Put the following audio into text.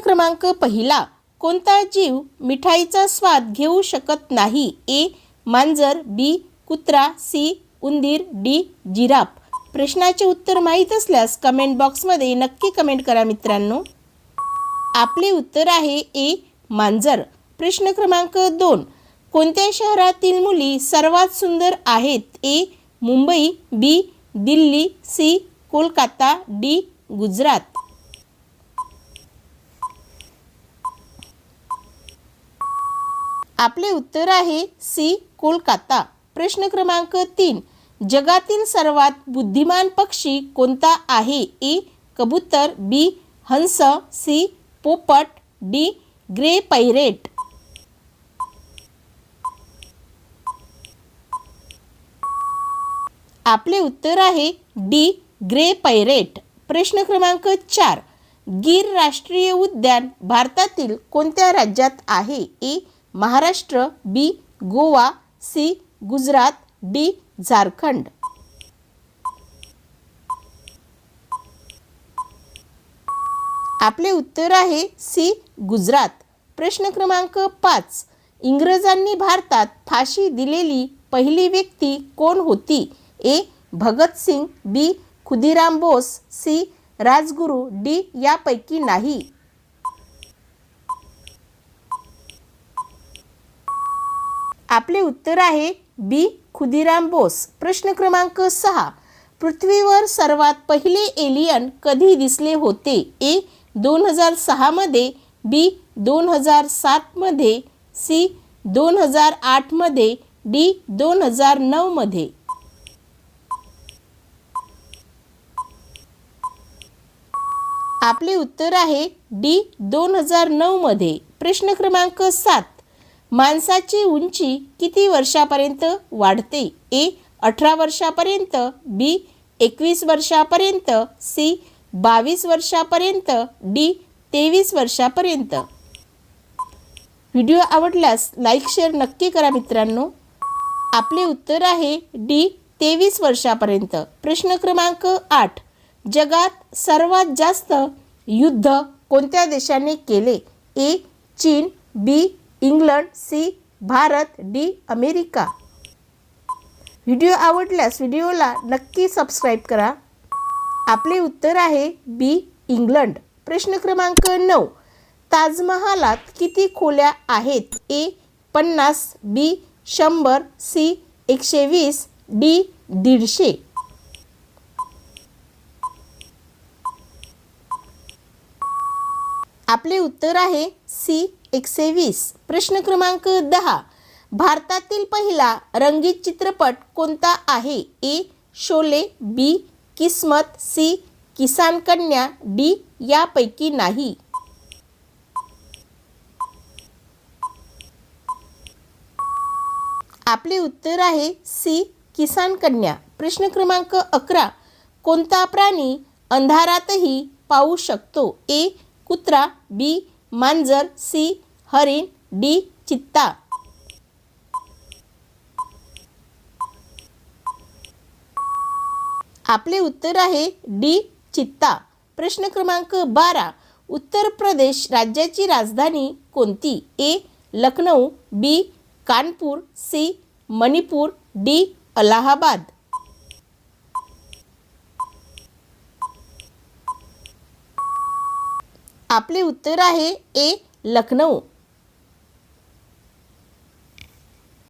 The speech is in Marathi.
क्रमांक पहिला. कोणता जीव मिठाईचा स्वाद घेऊ शकत नाही? ए. मांजर बी. कुत्रा सी. उंदीर डी. जिराफ. प्रश्नाचे उत्तर माहीत असल्यास कमेंट बॉक्समध्ये नक्की कमेंट करा मित्रांनो. आपले उत्तर आहे ए. मांजर. प्रश्न क्रमांक दोन. कोणत्या शहरातील मुली सर्वात सुंदर आहेत? A. Mumbai B. Delhi C. Kolkata D. Gujarat. आपले उत्तर आहे सी कोलकाता. प्रश्न क्रमांक तीन. जगातील सर्वात बुद्धिमान पक्षी कोणता आहे? ए कबूतर बी हंस सी पोपट डी ग्रे पैरेट आपले उत्तर आहे डी ग्रे पैरेट प्रश्न क्रमांक चार. गीर राष्ट्रीय उद्यान भारतातील कोणत्या राज्यात आहे? A Maharashtra B Goa C Gujarat D Jharkhand. आपले उत्तर आहे सी गुजरात. प्रश्न क्रमांक पाच. इंग्रजांनी भारतात फाशी दिलेली पहिली व्यक्ती कोण होती? A Bhagat Singh B Khudiram Bose C Rajguru D यापैकी नाही. आपले उत्तर आहे बी. खुदिराम बोस. प्रश्न क्रमांक सहा. पृथ्वीवर सर्वात पहिले एलियन कधी दिसले होते? ए. दोन हजार सहामध्ये बी. दोन हजार सातमध्ये सी. दोन हजार आठमध्ये डी. दोन हजार नऊमध्ये आपले उत्तर आहे डी. दोन हजार नऊमध्ये प्रश्न क्रमांक सात. माणसाची उंची किती वर्षापर्यंत वाढते? ए अठरा वर्षापर्यंत बी एकवीस वर्षापर्यंत सी बावीस वर्षापर्यंत डी तेवीस वर्षापर्यंत. व्हिडिओ आवडल्यास लाईक शेअर नक्की करा मित्रांनो. आपले उत्तर आहे डी तेवीस वर्षापर्यंत. प्रश्न क्रमांक आठ. जगात सर्वात जास्त युद्ध कोणत्या देशाने केले? A China B England C Bharat D America. Video आवडल्यास व्हिडिओला नक्की सबस्क्राईब करा. आपले उत्तर आहे बी इंग्लंड. प्रश्न क्रमांक नऊ. ताजमहालात किती खोल्या आहेत? ए पन्नास बी शंभर सी एकशे वीस डी दीडशे. आपले उत्तर आहे सी एकशे वीस. प्रश्न क्रमांक दहा. भारतातील पहिला रंगीत चित्रपट कोणता आहे? ए शोले बी किस्मत सी किसान कन्या डी यापैकी नाही. आपले उत्तर आहे सी किसान कन्या. प्रश्न क्रमांक अकरा. कोणता प्राणी अंधारातही पाहू शकतो? ए कुत्रा बी मांजर सी हरिण डी चित्ता. आपले उत्तर आहे डी चित्ता. प्रश्न क्रमांक बारा. उत्तर प्रदेश राज्याची राजधानी कोणती? A Lucknow B Kanpur C Manipur D Allahabad. आपले उत्तर आहे ए लखनौ.